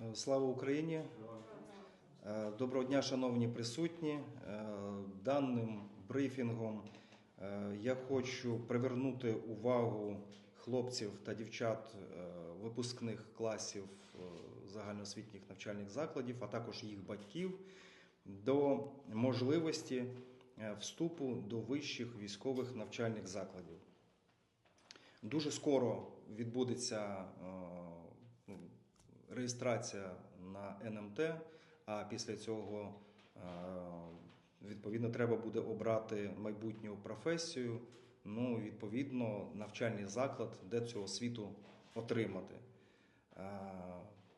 Е, Слава Україні! Е, Доброго дня, шановні присутні. Е, Даним брифінгом я хочу привернути увагу хлопців та дівчат випускних класів загальноосвітніх навчальних закладів, а також їх батьків до можливості вступу до вищих військових навчальних закладів. Дуже скоро відбудеться реєстрація на НМТ, а після цього е, відповідно треба буде обрати майбутню професію. Ну, відповідно, навчальний заклад, де цю освіту отримати. Е,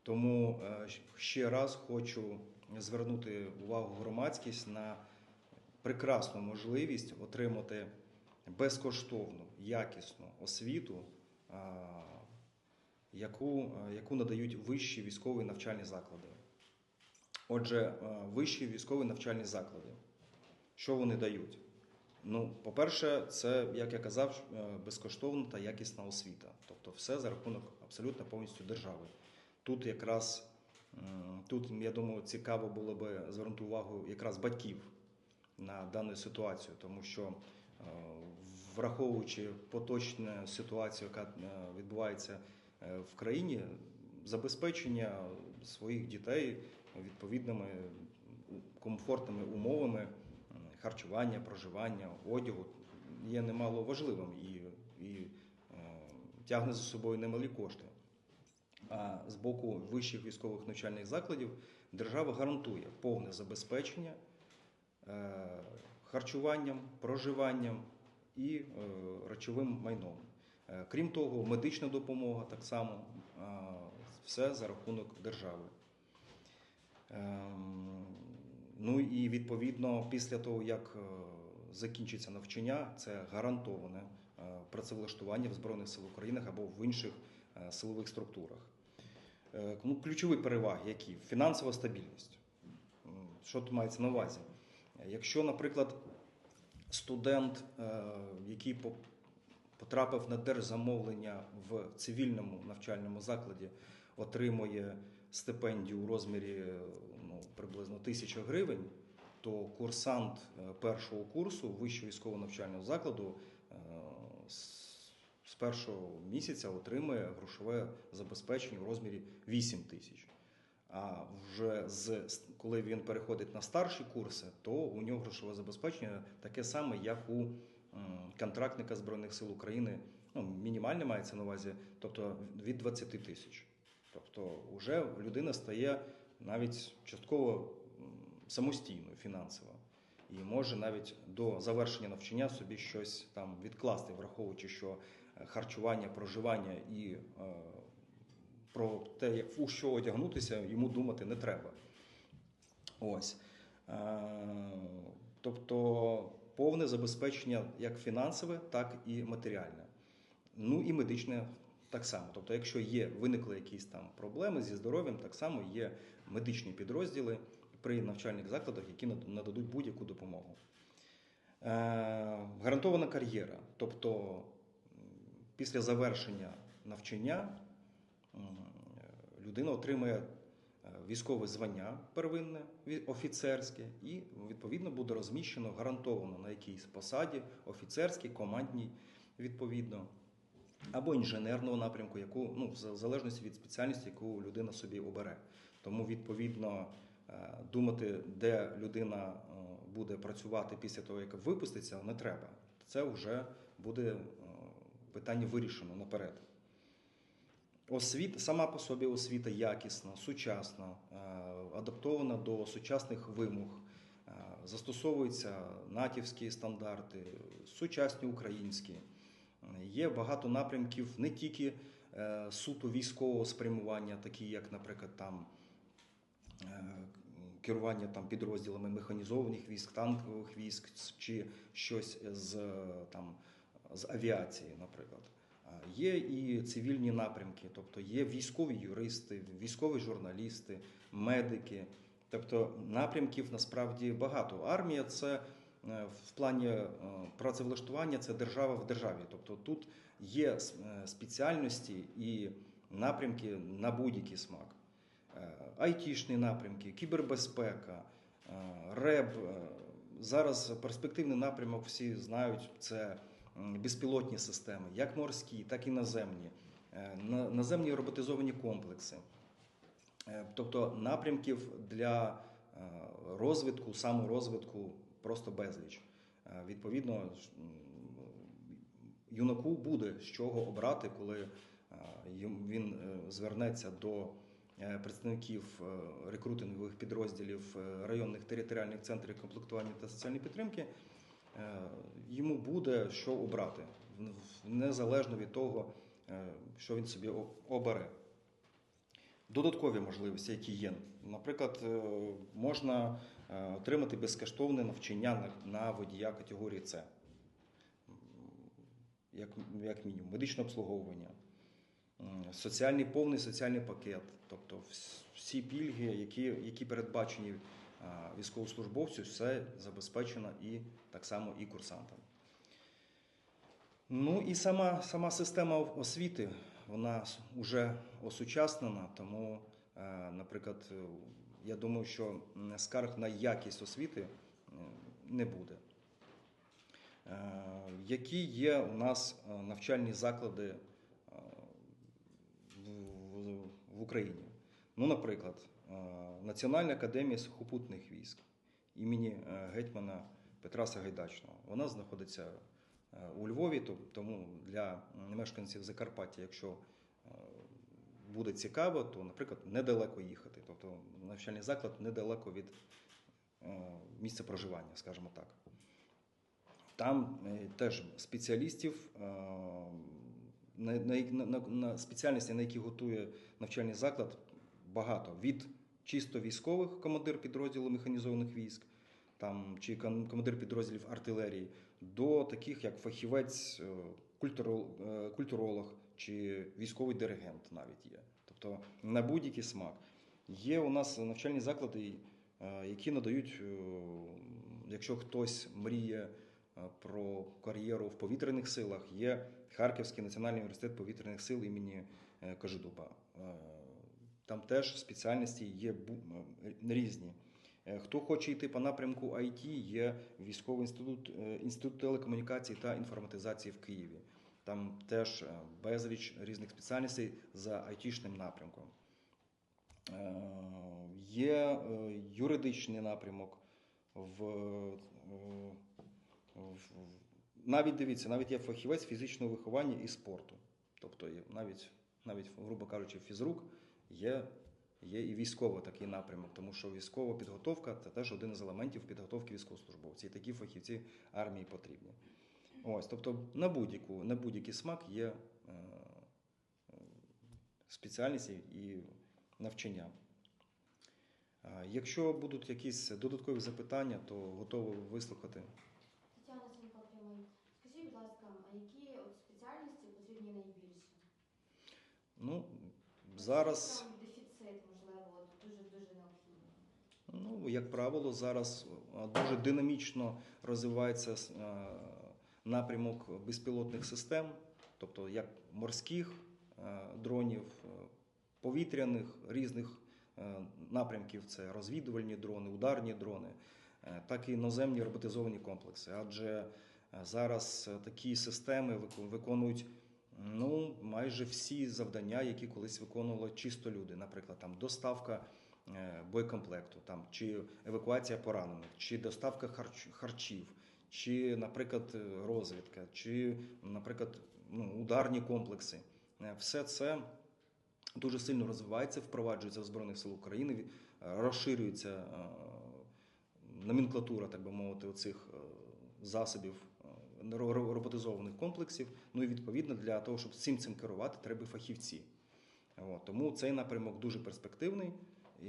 Тому е, ще раз хочу звернути увагу громадськість на прекрасну можливість отримати безкоштовну, якісну освіту, яку, яку надають вищі військові навчальні заклади. Отже, вищі військові навчальні заклади. Що вони дають? Ну, по-перше, це, як я казав, е, безкоштовна та якісна освіта. Тобто все за рахунок абсолютно повністю держави. Тут якраз тут, я думаю, цікаво було би звернути увагу якраз батьків на дану ситуацію, тому що е, враховуючи поточну ситуацію, яка е, відбувається е, в країні, забезпечення своїх дітей відповідними комфортними умовами харчування, проживання, одягу є немало важливим і, і е, тягне за собою немалі кошти. А з боку вищих військових навчальних закладів держава гарантує повне забезпечення е, харчуванням, проживанням і е, речовим майном. Е, Крім того, медична допомога так само е, все за рахунок держави. Ем, Ну і відповідно, після того, як е, закінчиться навчання, це гарантоване працевлаштування в Збройних сил України або в інших силових структурах. Ну, ключові переваги, які фінансова стабільність. Що тут мається на увазі? Якщо, наприклад, студент, який потрапив на держзамовлення в цивільному навчальному закладі, отримує стипендію у розмірі ну, приблизно 1000 гривень, то курсант е, першого курсу вищого військового навчального закладу е, з першого місяця отримує грошове забезпечення у розмірі 8 тисяч. А вже з коли він переходить на старші курси, то у нього грошове забезпечення таке саме, як у контрактника Збройних сил України. Ну, мінімальне мається на увазі, тобто від 20 тисяч. Тобто, вже людина стає навіть частково самостійною фінансово і може навіть до завершення навчання собі щось там відкласти, враховуючи, що е, харчування, проживання і е, про те, у що одягнутися, йому думати не треба. Ось. Е, Тобто повне забезпечення як фінансове, так і матеріальне. Ну і медичне так само. Тобто, якщо є виникли якісь там проблеми зі здоров'ям, так само є медичні підрозділи при навчальних закладах, які нададуть будь-яку допомогу. Е, гарантована кар'єра. Тобто після завершення навчання людина отримує військове звання первинне, офіцерське, і відповідно буде розміщено гарантовано на якійсь посаді, офіцерській, командній, відповідно, або інженерного напрямку, яку ну, в залежності від спеціальності, яку людина собі обере. Тому, відповідно, е, думати, де людина е, буде працювати після того, як випуститься, не треба. Це вже буде е, питання вирішено наперед. Освіта, сама по собі освіта якісна, сучасна, е, адаптована до сучасних вимог. Е, Застосовуються натівські стандарти, сучасні українські. Є багато напрямків не тільки е, суто військового спрямування, такі як, наприклад, там керування там підрозділами механізованих військ, танкових військ чи щось з там з авіації, наприклад. Є і цивільні напрямки, тобто є військові юристи, військові журналісти, медики. Тобто напрямків насправді багато. Армія це е, в плані е, працевлаштування, це держава в державі. Тобто тут є е, спеціальності і напрямки на будь-який смак. айтішні напрямки, кібербезпека, РЕБ. Зараз перспективний напрямок всі знають це безпілотні системи, як морські, так і наземні, е, наземні роботизовані комплекси. Е, Тобто напрямків для е, розвитку, саморозвитку просто безліч. Відповідно, юнаку буде з чого обрати, коли він звернеться до представників рекрутингових підрозділів районних територіальних центрів комплектування та соціальної підтримки. Е, Йому буде що обрати, незалежно від того, е, що він собі обере. Додаткові можливості, які є. Наприклад, е, можна отримати безкоштовне навчання на, водія категорії С, як, мінімум, медичне обслуговування, соціальний повний соціальний пакет, тобто всі пільги, які, які передбачені військовослужбовцю, все забезпечено і так само і курсантам. Ну і сама, сама система освіти, вона вже осучаснена, тому, е, наприклад, е, я думаю, що скарг на якість освіти е, не буде. Е, Які є у нас е, навчальні заклади е, в- Україні? Ну, наприклад, е, Національна академія сухопутних військ імені е, гетьмана Петра Сагайдачного. Вона знаходиться е, у Львові, тому для мешканців Закарпаття, якщо е, буде цікаво, то, наприклад, недалеко їхати. Тобто навчальний заклад недалеко від е, місця проживання, скажімо так. Там е, теж спеціалістів е, на спеціальності, на які готує навчальний заклад, багато. Від чисто військових командир підрозділу механізованих військ, там, чи ком- командир підрозділів артилерії, до таких як фахівець, е, е, культуролог чи військовий диригент навіть є. Тобто на будь-який смак. Є у нас навчальні заклади, е, які надають, якщо хтось мріє про кар'єру в повітряних силах, є Харківський національний університет повітряних сил імені Кожедуба. Там теж спеціальності є різні. Е, Хто хоче йти по напрямку IT, є військовий інститут, е, інститут телекомунікації та інформатизації в Києві. Там теж е, безліч різних спеціальностей за айтішним напрямком. Є юридичний напрямок в, в- навіть дивіться, навіть є фахівець фізичного виховання і спорту. Тобто навіть, навіть, грубо кажучи, фізрук є, є і військовий такий напрямок, тому що військова підготовка це теж один із елементів підготовки військовослужбовців. І такі фахівці армії потрібні. Ось, тобто на будь-яку, на будь-який смак є е, спеціальність і- навчання. Е, Якщо будуть якісь додаткові запитання, то готовий вислухати. Тетяна Сімко. Скажіть, будь ласка, а які от спеціальності потрібні найбільше? Ну, зараз, Там дефіцит, можливо, дуже необхідний. ну, як правило, зараз дуже динамічно розвивається напрямок безпілотних систем, тобто як морських дронів, повітряних різних напрямків це розвідувальні дрони, ударні дрони, так і наземні роботизовані комплекси. Адже зараз такі системи виконують ну, майже всі завдання, які колись виконували чисто люди. Наприклад, там доставка е, боєкомплекту, там, чи евакуація поранених, чи доставка харч, харчів, чи, наприклад, е, розвідка, чи, наприклад, ну, ударні комплекси. Е, Все це дуже сильно розвивається, впроваджується в Збройних сил України, розширюється номенклатура, так би мовити, оцих засобів роботизованих комплексів. Ну і відповідно для того, щоб цим цим керувати, треба фахівці. От, тому цей напрямок дуже перспективний і,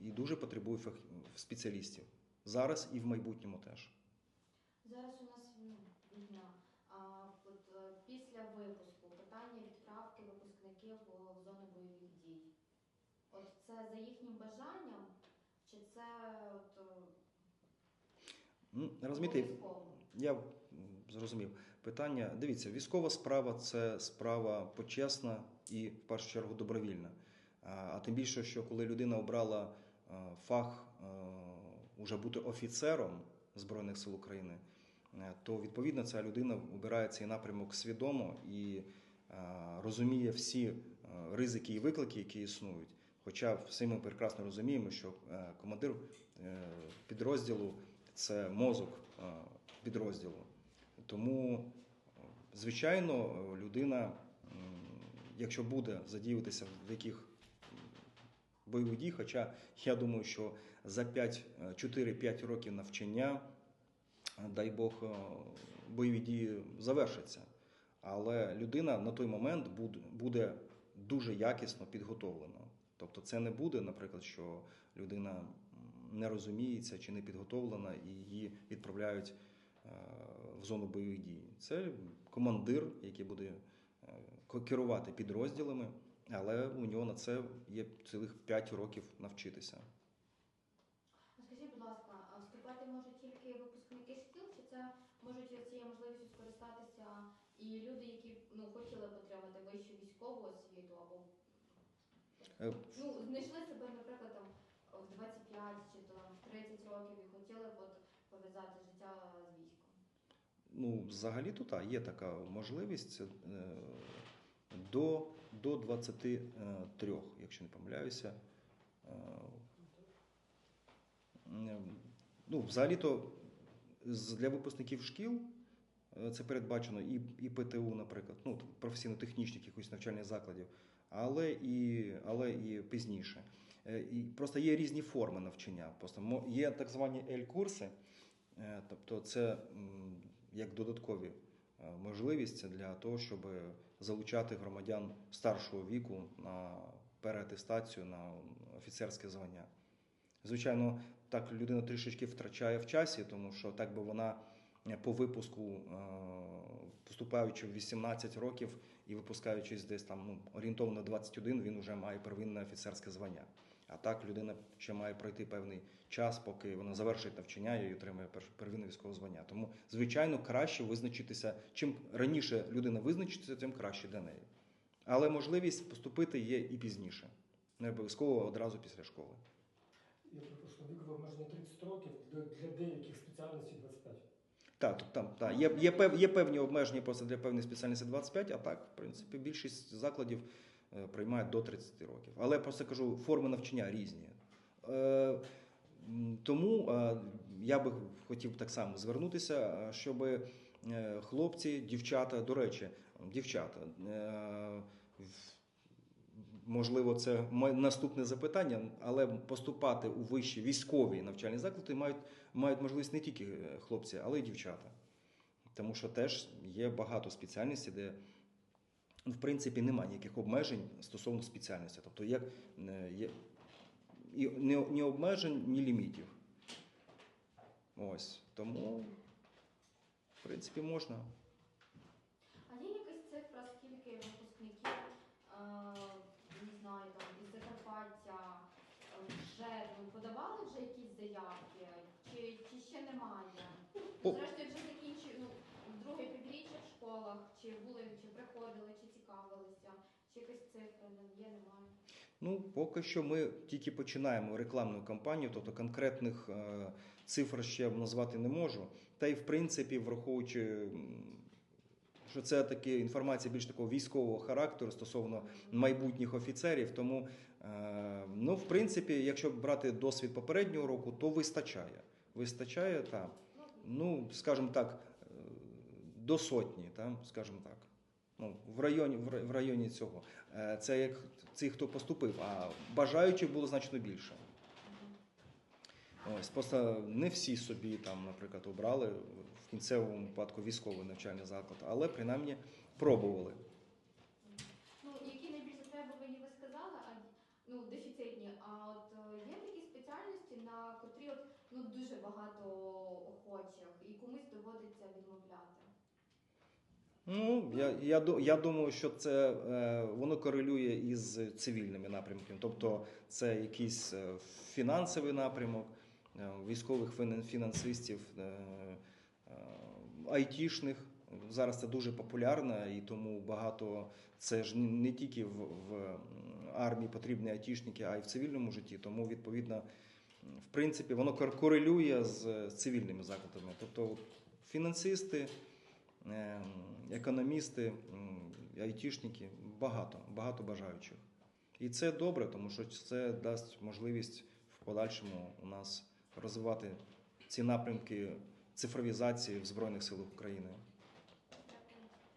і дуже потребує фах... спеціалістів зараз і в майбутньому теж. Зараз у нас війна. А от е, після випуску питання відправки випускників у зону бойових дій. От це за їхнім бажанням, чи це от, е, Ну, Розумієте. Я зрозумів питання. Дивіться, військова справа це справа почесна і в першу чергу добровільна. А тим більше, що коли людина обрала фах уже бути офіцером Збройних сил України, е, то відповідно ця людина обирає цей напрямок свідомо і е, розуміє всі е, ризики і виклики, які існують. Хоча всі ми прекрасно розуміємо, що командир підрозділу це мозок підрозділу. Тому, звичайно, людина, якщо буде задіюватися в яких бойових дій, хоча я думаю, що за 5, е, 4-5 років навчання, дай Бог, е, бойові дії завершаться. Але людина на той момент буде, буде дуже якісно підготовлена. Тобто це не буде, наприклад, що людина не розуміється чи не підготовлена і її відправляють е, в зону бойових дій. Це командир, який буде е, керувати підрозділами, але у нього на це є цілих 5 років навчитися. Скажіть, будь ласка, вступати можуть тільки випускники шкіл, чи це можуть цією можливістю скористатися і люди, які ну хотіли б отримати вищу військову освіту або Е, ну знайшли себе, наприклад, там в 25 чи там в 30 років і хотіли б от пов'язати. Ну, взагалі-то так, є така можливість е, до, до 23, якщо не помиляюся. Е, е, Ну, взагалі-то для випускників шкіл е, це передбачено і, і ПТУ, наприклад, ну, професійно-технічних якихось навчальних закладів, але і, але і пізніше. Е, І просто є різні форми навчання. Просто є так звані L-курси, Е, Тобто це як додаткові е, можливість для того, щоб залучати громадян старшого віку на переатестацію на офіцерське звання. Звичайно, так людина трішечки втрачає в часі, тому що так би вона е, по випуску, е, поступаючи в 18 років і випускаючись десь там ну, орієнтовно 21, він вже має первинне офіцерське звання. А так людина ще має пройти певний час, поки вона завершить навчання і отримує первинне військове звання. Тому, звичайно, краще визначитися. Чим раніше людина визначиться, тим краще для неї. Але можливість поступити є і пізніше, не обов'язково одразу після школи. Я припрошую, вікове обмеження 30 років, для, деяких спеціальностей 25. Так, тут там так, є, є, є певні обмеження просто для певних спеціальностей 25, а так, в принципі, більшість закладів приймають до 30 років. Але просто кажу, форми навчання різні. Е, тому е, я би хотів так само звернутися, щоб хлопці, дівчата, до речі, дівчата. е, Можливо, це наступне запитання, але поступати у вищі військові навчальні заклади мають мають можливість не тільки е, хлопці, але й дівчата. Тому що теж є багато спеціальностей, де в принципі немає ніяких обмежень стосовно спеціальності. Тобто є, е, є і ні, обмежень, ні лімітів. Ось. Тому, в принципі, можна. А є якась цифра, скільки випускників, е, не знаю, там із Закарпаття е, вже ну, подавали вже якісь заявки, чи, чи ще немає? По- Зрештою, вже закінчив ну, друге півріччя в школах, чи були, чи приходили, чи цікавилися, чи якась цифра ну, є, немає. Ну, поки що ми тільки починаємо рекламну кампанію, тобто конкретних е, цифр ще назвати не можу. Та й в принципі, враховуючи, що це таки інформація більш такого військового характеру стосовно майбутніх офіцерів. Тому, е, ну, в принципі, якщо брати досвід попереднього року, то вистачає. Вистачає так. Ну, Ну, скажімо так, до сотні, там, скажімо так. Ну, в районі, в районі цього. Е, Це як ці, хто поступив, а бажаючих було значно більше. Ось просто не всі собі там, наприклад, обрали в кінцевому випадку військовий навчальний заклад, але принаймні пробували. Ну, які найбільш затребувані ви сказали, а ну дефіцитні. А от е, є такі спеціальності, на котрі от ну дуже багато охочих, і комусь доводиться відмовляти. Ну, я, я, я думаю, що це е, воно корелює із цивільними напрямками. Тобто це якийсь е, фінансовий напрямок, е, військових фінансистів, айтішних Зараз це дуже популярно, і тому багато це ж не- тільки в, в армії потрібні айтішники, а й в цивільному житті. Тому відповідно, в принципі, воно корелює з цивільними закладами. Тобто фінансисти, економісти, айтішники багато, багато бажаючих. І це добре, тому що це дасть можливість в подальшому у нас розвивати ці напрямки цифровізації в Збройних силах України.